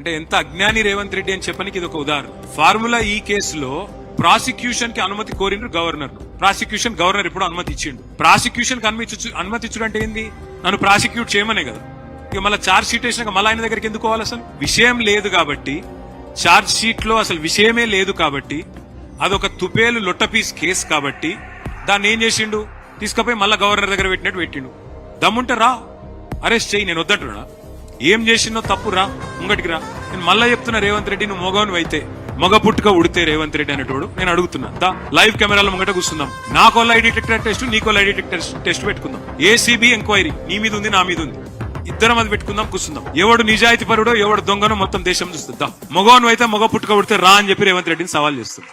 అంటే ఎంత అజ్ఞాని రేవంత్ రెడ్డి అని చెప్పనికి ఇది ఒక ఉదాహరణ. ఫార్ములా ఈ కేసులో ప్రాసిక్యూషన్కి అనుమతి కోరిండ్రు గవర్నర్. ప్రాసిక్యూషన్ గవర్నర్ ఇప్పుడు అనుమతి ఇచ్చిండు. ప్రాసిక్యూషన్కి అనుమతి అనుమతి ఇచ్చుడు అంటే ఏంది? నన్ను ప్రాసిక్యూట్ చేయమనే కదా. ఇక మళ్ళీ చార్జ్ షీట్ వేసినాక మళ్ళీ ఆయన దగ్గరికి ఎందుకు పోవాలి అసలు? విషయం లేదు కాబట్టి చార్జ్ షీట్లో అసలు విషయమే లేదు కాబట్టి అదొక తుపేలు లొట్టపీస్ కేసు కాబట్టి దాన్ని ఏం చేసిండు? తీసుకుపోయి మళ్ళీ గవర్నర్ దగ్గర పెట్టినట్టు పెట్టిండు. దమ్ముంటే రా అరెస్ట్ చేయి నేను వద్దంటున్నా ఏం చేసినో తప్పు రా ముంగటికి రా నేను మళ్ళా చెప్తున్నా రేవంత్ రెడ్డి నువ్వు మొగవను అయితే మగ పుట్టుక ఉడితే రేవంత్ రెడ్డి అనేటోడు నేను అడుగుతున్నా. దా లైవ్ కెమెరాల ముంగట కూర్చుందాం. నాకో ఐడి డిటెక్టర్ టెస్ట్ నీకో ఐడి డిటెక్టర్ టెస్ట్ పెట్టుకుందాం. ఏసీబీ ఎంక్వైరీ నీ మీద ఉంది నా మీద ఉంది. ఇద్దరం అది పెట్టుకుందాం కూర్చుందాం. ఎవడు నిజాయితీ పరుడో ఎవడు దొంగను మొత్తం దేశం చూస్తుందా. మగవను అయితే మగ పుట్టుక ఉడితే రా అని చెప్పి రేవంత్ రెడ్డిని సవాల్ చేస్తుంది.